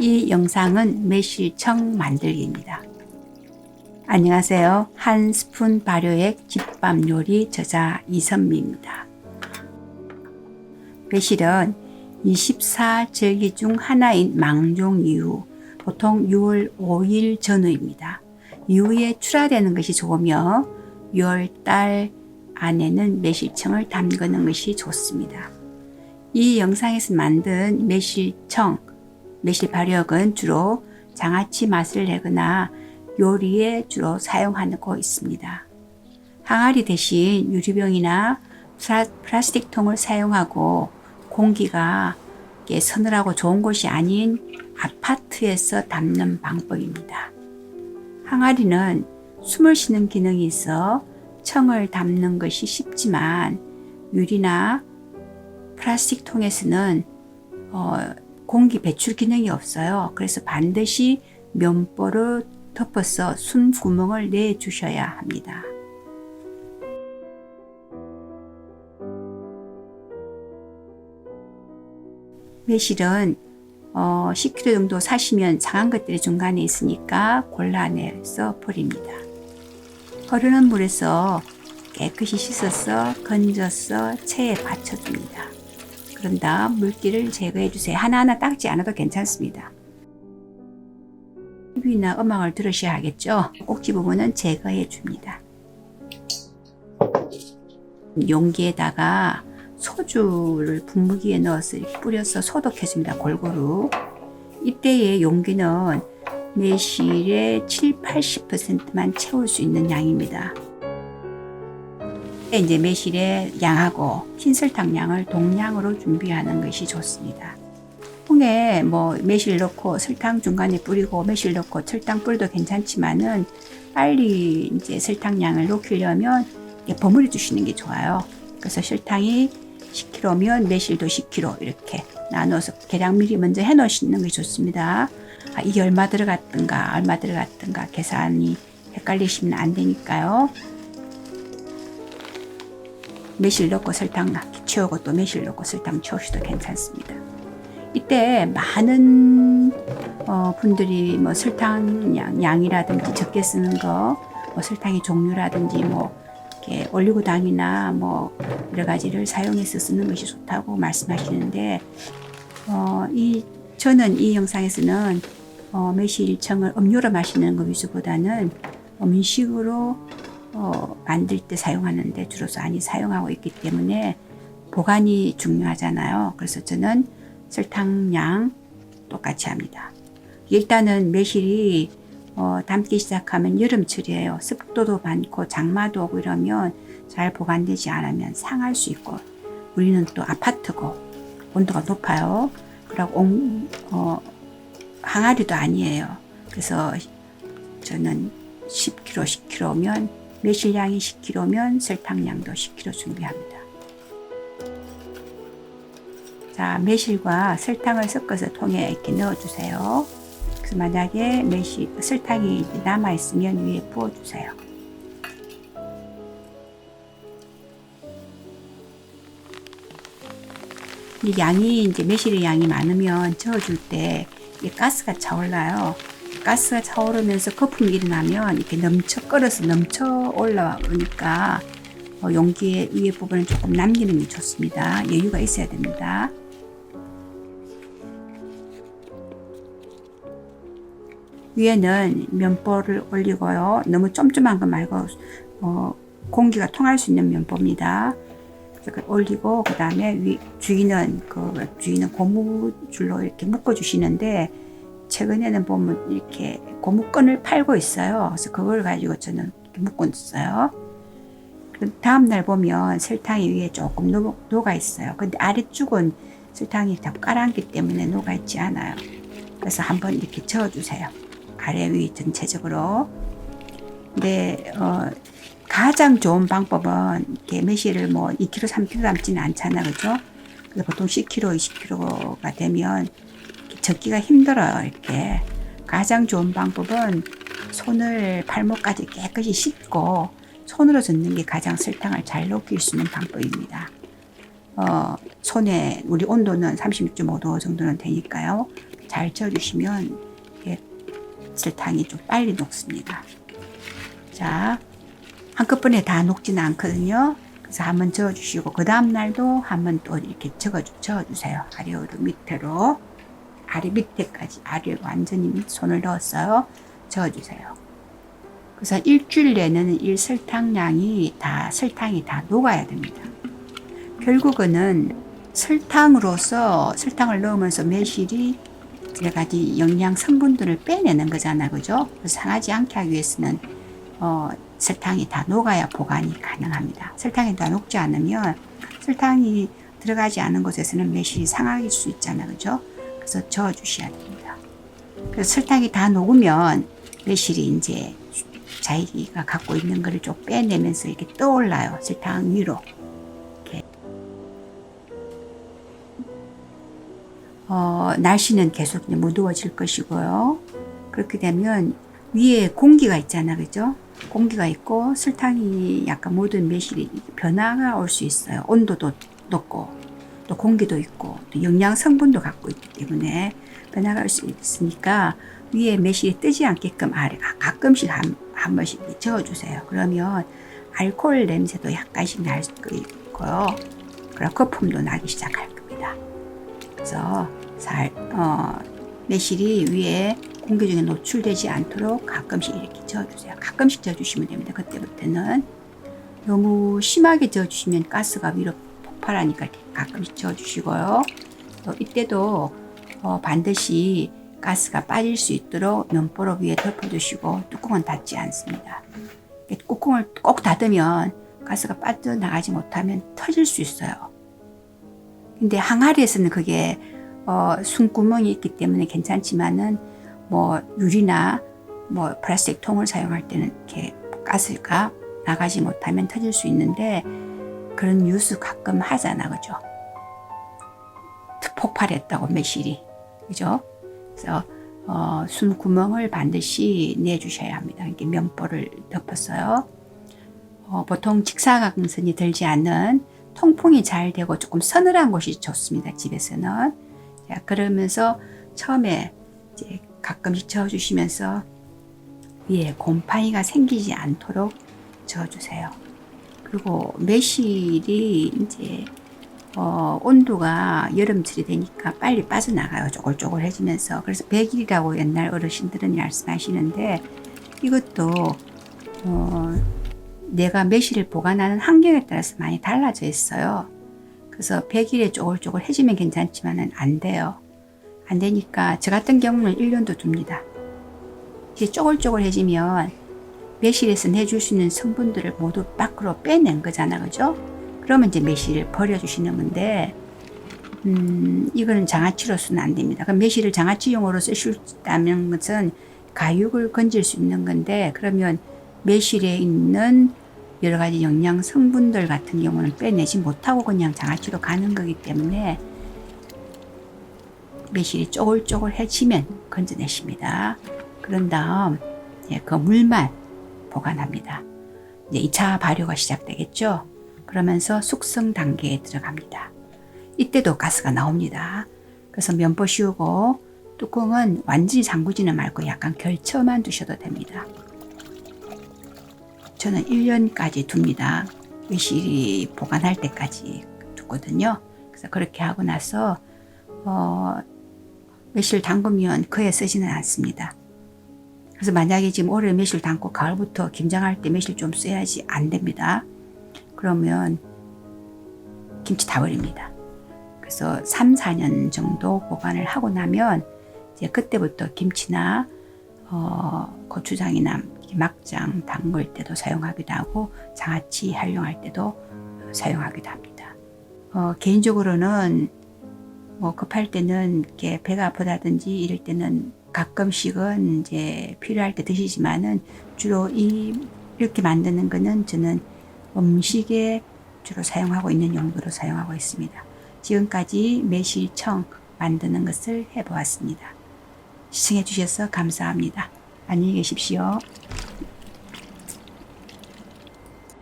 이 영상은 매실청 만들기입니다. 안녕하세요. 한 스푼 발효액 집밥 요리 저자 이선미입니다. 매실은 24절기 중 하나인 망종 이후 보통 6월 5일 전후입니다. 이후에 출하되는 것이 좋으며 6월 달 안에는 매실청을 담그는 것이 좋습니다. 이 영상에서 만든 매실청, 매실 발효액은 주로 장아찌 맛을 내거나 요리에 주로 사용하고 있습니다. 항아리 대신 유리병이나 플라스틱 통을 사용하고 공기가 서늘하고 좋은 곳이 아닌 아파트에서 담는 방법입니다. 항아리는 숨을 쉬는 기능이 있어 청을 담는 것이 쉽지만 유리나 플라스틱 통에서는 어, 공기 배출 기능이 없어요. 그래서 반드시 면보를 덮어서 숨 구멍을 내 주셔야 합니다. 매실은 어, 10kg 정도 사시면 상한 것들이 중간에 있으니까 골라내서 버립니다. 흐르는 물에서 깨끗이 씻어서 건져서 체에 받쳐줍니다. 그런 다음 물기를 제거해 주세요. 하나하나 닦지 않아도 괜찮습니다. TV나 음악을 들으셔야 하겠죠. 꼭지 부분은 제거해 줍니다. 용기에다가 소주를 분무기에 넣어서 뿌려서 소독해 줍니다. 골고루. 이때의 용기는 매실의 7, 80%만 채울 수 있는 양입니다. 이제 매실의 양하고 흰설탕 양을 동량으로 준비하는 것이 좋습니다. 통에 뭐 매실 넣고 설탕 중간에 뿌리고 매실 넣고 설탕 뿌려도 괜찮지만은 빨리 이제 설탕 양을 녹이려면 버무려 주시는 게 좋아요. 그래서 설탕이 10kg면 매실도 10kg 이렇게 나눠서 계량 미리 먼저 해 놓으시는 게 좋습니다. 아, 이게 얼마 들어갔던가 얼마 들어갔던가 계산이 헷갈리시면 안 되니까요. 매실 넣고 설탕 채우고 또 매실 넣고 설탕 채우셔도 괜찮습니다. 이때 많은 어, 분들이 뭐 설탕 양, 양이라든지 적게 쓰는 거, 뭐 설탕의 종류라든지 뭐 이렇게 올리고당이나 뭐 여러 가지를 사용해서 쓰는 것이 좋다고 말씀하시는데 어, 이 저는 이 영상에서는 어, 매실청을 음료로 마시는 것 위주보다는 음식으로 어, 만들 때 사용하는데 주로 많이 사용하고 있기 때문에 보관이 중요하잖아요. 그래서 저는 설탕량 똑같이 합니다. 일단은 매실이 어, 담기 시작하면 여름철이에요. 습도도 많고 장마도 오고 이러면 잘 보관되지 않으면 상할 수 있고 우리는 또 아파트고 온도가 높아요. 그리고 온, 어, 항아리도 아니에요. 그래서 저는 10kg, 10kg면 매실량이 10kg면 설탕량도 10kg 준비합니다. 자, 매실과 설탕을 섞어서 통에 이렇게 넣어주세요. 그래서 만약에 매실, 설탕이 남아있으면 위에 부어주세요. 이 양이 이제 매실의 양이 많으면 저어줄 때이 가스가 차올라요. 가스가 차오르면서 거품이 일어나면 이렇게 넘쳐 끓어서 넘쳐 올라오니까 어, 용기의 위에 부분을 조금 남기는 게 좋습니다. 여유가 있어야 됩니다. 위에는 면보를 올리고요. 너무 쫌쫌한 거 말고 어, 공기가 통할 수 있는 면보입니다. 올리고 그 다음에 위 주인은 그 주인은 고무줄로 이렇게 묶어 주시는데 최근에는 보면 이렇게 고무끈을 팔고 있어요. 그래서 그걸 가지고 저는 묶고 있어요. 그 다음 날 보면 설탕이 위에 조금 녹아 있어요. 근데 아래쪽은 설탕이 다 깔아앉기 때문에 녹아 있지 않아요. 그래서 한번 이렇게 저어주세요. 아래 위 전체적으로. 근데 어, 가장 좋은 방법은 이렇게 매실을 뭐 2kg, 3kg 담지는 않잖아, 그죠? 보통 10kg, 20kg가 되면 적기가 힘들어요, 이렇게. 가장 좋은 방법은 손을 발목까지 깨끗이 씻고 손으로 젓는 게 가장 설탕을 잘 녹일 수 있는 방법입니다. 어, 손에 우리 온도는 36.5도 정도는 되니까요. 잘 저어주시면 설탕이 좀 빨리 녹습니다. 자, 한꺼번에 다 녹지는 않거든요. 그래서 한번 저어주시고 그 다음 날도 한번 또 이렇게 저어 저어주세요. 아래로 밑으로 아래 밑에까지 아래 완전히 손을 넣었어요. 저어주세요. 그래서 일주일 내는 이 설탕량이 다 설탕이 다 녹아야 됩니다. 결국은 설탕으로서 설탕을 넣으면서 매실이 여러 가지 영양 성분들을 빼내는 거잖아, 그죠? 상하지 않게 하기 위해서는 어, 설탕이 다 녹아야 보관이 가능합니다. 설탕이 다 녹지 않으면 설탕이 들어가지 않은 곳에서는 매실이 상할 수 있잖아, 그죠? 그래서 저어 주셔야 됩니다. 그래서 설탕이 다 녹으면 매실이 이제 자기가 갖고 있는 거를 좀 빼내면서 이렇게 떠올라요. 설탕 위로. 이렇게. 어, 날씨는 계속 무더워질 것이고요. 그렇게 되면 위에 공기가 있잖아, 그죠? 공기가 있고 설탕이 약간 모든 매실이 변화가 올 수 있어요. 온도도 높고 또 공기도 있고 또 영양 성분도 갖고 있기 때문에 변화가 올 수 있으니까 위에 매실이 뜨지 않게끔 아래 가끔씩 한, 한 번씩 저어주세요. 그러면 알코올 냄새도 약간씩 날 수 있고요. 그리고 거품도 나기 시작할 겁니다. 그래서 살, 어, 매실이 위에 공기 중에 노출되지 않도록 가끔씩 이렇게 저어주세요. 가끔씩 저어주시면 됩니다. 그때부터는 너무 심하게 저어주시면 가스가 위로 이렇게 가끔씩 저어주시고요. 또 이때도 어, 반드시 가스가 빠질 수 있도록 면보로 위에 덮어주시고 뚜껑은 닫지 않습니다. 뚜껑을 꼭 닫으면 가스가 빠져나가지 못하면 터질 수 있어요. 근데 항아리에서는 그게 어, 숨구멍이 있기 때문에 괜찮지만은 뭐 유리나 뭐 플라스틱 통을 사용할 때는 이렇게 가스가 나가지 못하면 터질 수 있는데 그런 뉴스 가끔 하잖아, 그죠? 폭발했다고 매실이, 그죠? 그래서 어, 숨 구멍을 반드시 내주셔야 합니다. 이렇게 면보를 덮었어요. 어, 보통 직사광선이 들지 않는 통풍이 잘 되고 조금 서늘한 곳이 좋습니다. 집에서는. 자, 그러면서 처음에 이제 가끔씩 저어주시면서 위에 곰팡이가 생기지 않도록 저어주세요. 그리고 매실이 이제 어, 온도가 여름철이 되니까 빨리 빠져나가요. 쪼글쪼글해지면서. 그래서 백일이라고 옛날 어르신들은 말씀하시는데 이것도 어, 내가 매실을 보관하는 환경에 따라서 많이 달라져 있어요. 그래서 100일에 쪼글쪼글해지면 괜찮지만 안 돼요. 안 되니까 저 같은 경우는 1년도 둡니다. 이게 쪼글쪼글해지면 매실에서 내줄 수 있는 성분들을 모두 밖으로 빼낸 거잖아, 그죠? 그러면 이제 매실을 버려주시는 건데, 음, 이거는 장아찌로서는 안 됩니다. 그럼 매실을 장아찌용으로 쓰실 수 있다는 것은 가육을 건질 수 있는 건데, 그러면 매실에 있는 여러 가지 영양 성분들 같은 경우는 빼내지 못하고 그냥 장아찌로 가는 거기 때문에 매실이 쪼글쪼글해지면 건져내십니다. 그런 다음 예, 그 물만 보관합니다. 이제 2차 발효가 시작되겠죠. 그러면서 숙성 단계에 들어갑니다. 이때도 가스가 나옵니다. 그래서 면보 씌우고 뚜껑은 완전히 잠그지는 말고 약간 결쳐만 두셔도 됩니다. 저는 1년까지 둡니다. 매실이 보관할 때까지 두거든요. 그래서 그렇게 하고 나서 어, 매실 담그면 그에 쓰지는 않습니다. 그래서 만약에 지금 올해 매실 담고 가을부터 김장할 때 매실 좀 써야지 안 됩니다. 그러면 김치 다 버립니다. 그래서 3, 4년 정도 보관을 하고 나면 이제 그때부터 김치나 어, 고추장이나 막장 담글 때도 사용하기도 하고 장아찌 활용할 때도 사용하기도 합니다. 어, 개인적으로는 뭐 급할 때는 이렇게 배가 아프다든지 이럴 때는 가끔씩은 이제 필요할 때 드시지만은 주로 이 이렇게 만드는 거는 저는 음식에 주로 사용하고 있는 용도로 사용하고 있습니다. 지금까지 매실청 만드는 것을 해보았습니다. 시청해 주셔서 감사합니다. 안녕히 계십시오.